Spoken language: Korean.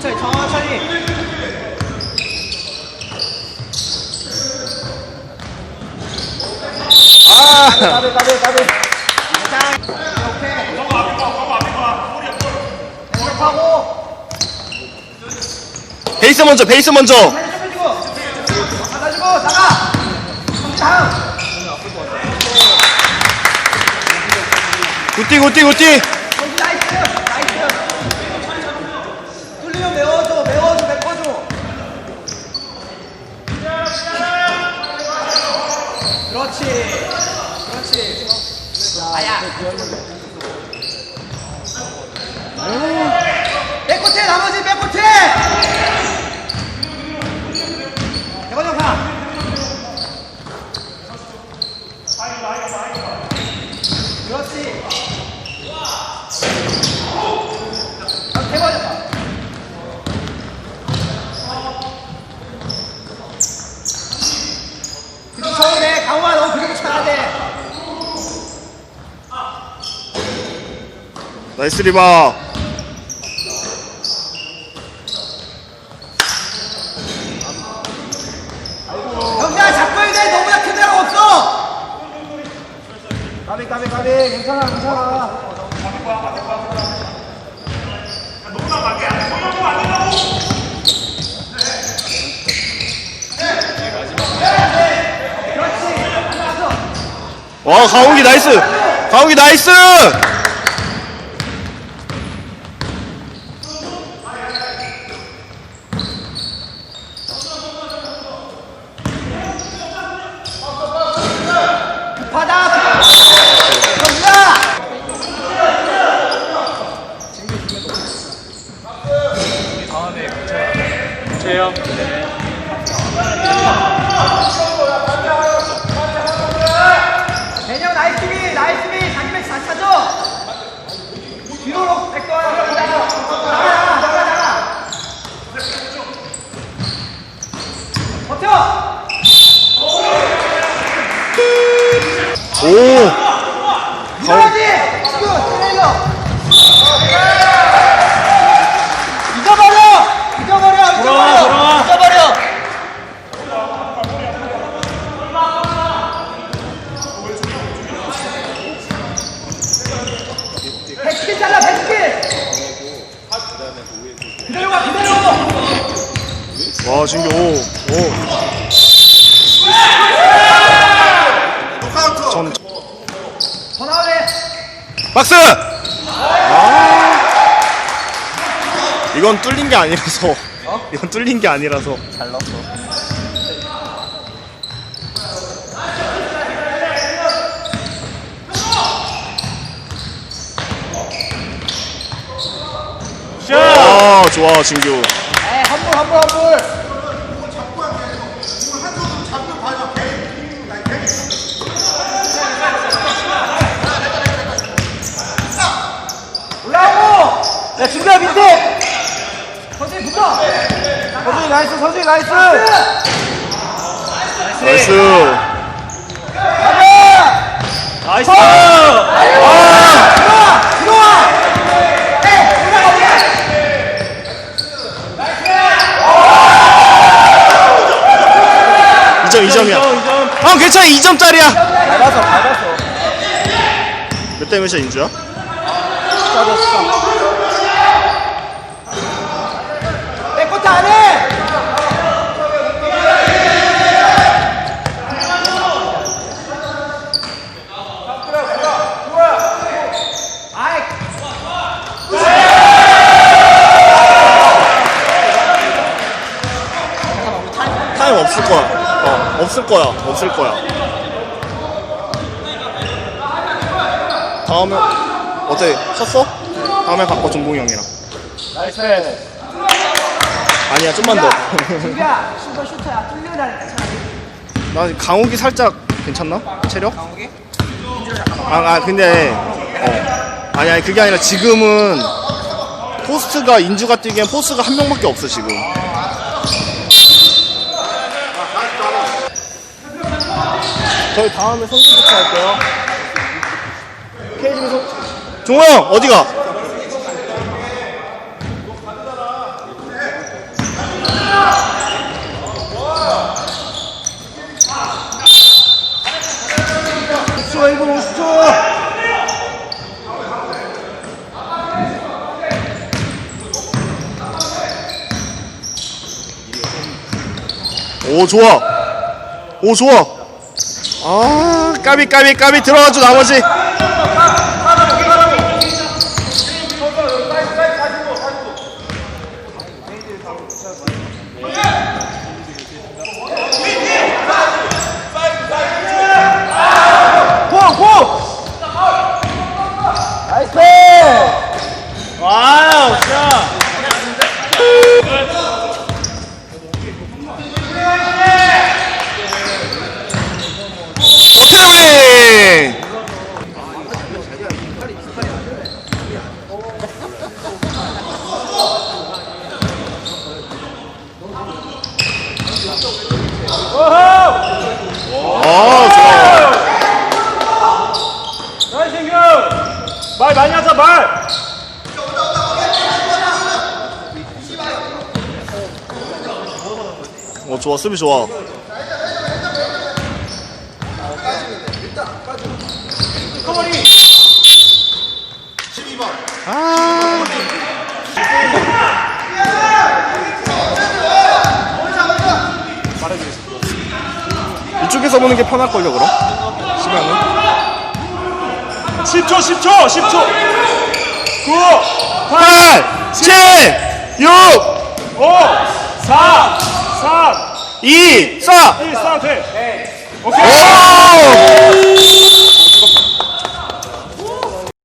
천천히 천천히. 아! 까비 까비 까비. 오케이 하고 베이스 먼저 베이스 먼저. 해주고 받아주고 나가 다음 굿띠 굿띠 굿띠. 나이스 나이스 뚫리면 메워줘 메워줘 메꿔줘 그렇지 아야 백코트 나머지 백코트! 대관령 가 그렇지. 아, 대박이다. 그렇게 쳐야 돼. 강호아, 너 그렇게 쳐야 돼. 나이스 리바 영재야, 잡고 돼. 너보다 큰 데가 없어. 까비, 까비, 까비. 괜찮아, 괜찮아. 와 가온기 나이스 가온기 나이스 바닥. 영재야. 재영 대형 나이스 비 나이스 비 자기 배치 잘 찾아 뒤로 백 거야 나가 나가 나가 나가 버텨 오 밀어야지 지금 때려 잊어버려 잊어버려 잊어버려 잊어버려 백스킬 잘라 백스킬 그대로 가 그대로 와 진규 오오. 전 박스! 아. 이건 뚫린 게 아니라서. 이건 뚫린 게 아니라서. 잘 넣었어. 아 좋아 진규. 에이 환불 환불 환불 야 준비야 밑에 서준이 붙어 서준이 나이스 서준이 나이스 나이스 나이스 아! 들어와 들어와 해 올라가자 이점이점이야 이점, 이점. 아 괜찮아 2점짜리야 밟아서 밟아서 몇 대 몇이야 인주야? 14대 없을 거야 없을 거야 다음에 어때 쳤어? 다음에 바꿔 종봉이 형이랑 나이스 아니야 좀만 더 준비야 슈퍼 슈터야 차라리 나 강욱이 살짝 괜찮나? 체력? 강욱이? 아, 아 근데 어. 아니 아니 그게 아니라 지금은 포스트가 인주가 뛰기엔 포스가 한 명밖에 없어 지금 저희 다음에 성진부터 할게요. 케이지 성 종호 형 어디가? 오 좋아 오 좋아 아 까비 까비 까비 들어가죠 나머지 고! 고! 나이스! 와우, 자. 오케이 아 좋아 나이스 형. 말 많이 하자, 말. 어 좋아 수비 좋아. 아 이쪽에서 보는 게 편할걸요 그럼? 시간은? 10초, 10초, 10초. 9, 8 7 6 5, 4, 3, 2 4 1, 스타트. 오케이. 오!